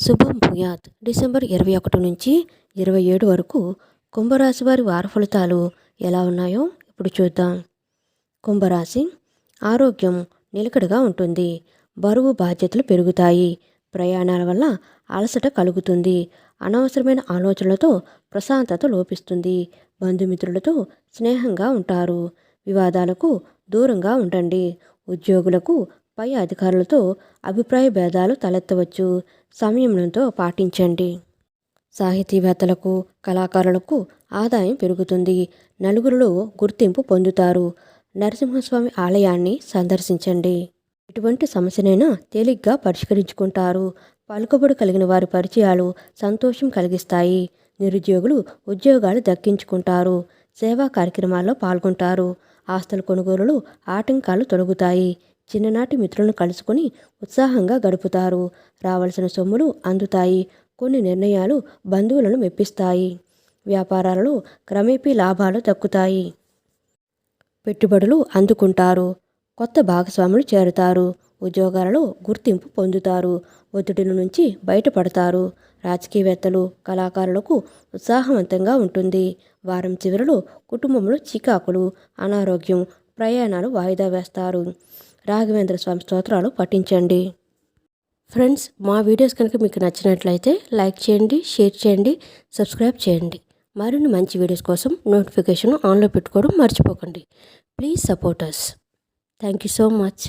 శుభం భూయాత్. డిసెంబర్ ఇరవై ఒకటి నుంచి ఇరవై ఏడు వరకు కుంభరాశి వారి వార ఫలితాలు ఎలా ఉన్నాయో ఇప్పుడు చూద్దాం. కుంభరాశి ఆరోగ్యం నిలకడగా ఉంటుంది. బరువు బాధ్యతలు పెరుగుతాయి. ప్రయాణాల వల్ల అలసట కలుగుతుంది. అనవసరమైన ఆలోచనలతో ప్రశాంతత లోపిస్తుంది. బంధుమిత్రులతో స్నేహంగా ఉంటారు. వివాదాలకు దూరంగా ఉండండి. ఉద్యోగులకు పై అధికారులతో అభిప్రాయ భేదాలు తలెత్తవచ్చు. సంయమనంతో పాటించండి. సాహితీవేత్తలకు కళాకారులకు ఆదాయం పెరుగుతుంది. నలుగురిలో గుర్తింపు పొందుతారు. నరసింహస్వామి ఆలయాన్ని సందర్శించండి. ఎటువంటి సమస్యనైనా తేలిగ్గా పరిష్కరించుకుంటారు. పలుకుబడి కలిగిన వారి పరిచయాలు సంతోషం కలిగిస్తాయి. నిరుద్యోగులు ఉద్యోగాలు దక్కించుకుంటారు. సేవా కార్యక్రమాల్లో పాల్గొంటారు. ఆస్తుల కొనుగోలులు ఆటంకాలు తొలగుతాయి. చిన్ననాటి మిత్రులను కలుసుకొని ఉత్సాహంగా గడుపుతారు. రావలసిన సొమ్ములు అందుతాయి. కొన్ని నిర్ణయాలు బంధువులను మెప్పిస్తాయి. వ్యాపారాలలో క్రమేపీ లాభాలు దక్కుతాయి. పెట్టుబడులు అందుకుంటారు. కొత్త భాగస్వాములు చేరుతారు. ఉద్యోగాలలో గుర్తింపు పొందుతారు. ఒత్తిడిల నుంచి బయటపడతారు. రాజకీయవేత్తలు కళాకారులకు ఉత్సాహవంతంగా ఉంటుంది. వారం చివరిలో కుటుంబంలో చికాకులు అనారోగ్యం ప్రయాణాలు వాయిదా వేస్తారు. రాఘవేంద్ర స్వామి స్తోత్రాలు పఠించండి. ఫ్రెండ్స్ మా వీడియోస్ కనుక మీకు నచ్చినట్లయితే లైక్ చేయండి షేర్ చేయండి సబ్స్క్రైబ్ చేయండి. మరిన్ని మంచి వీడియోస్ కోసం నోటిఫికేషన్ ఆన్లో పెట్టుకోవడం మర్చిపోకండి. Please support us thank you so much.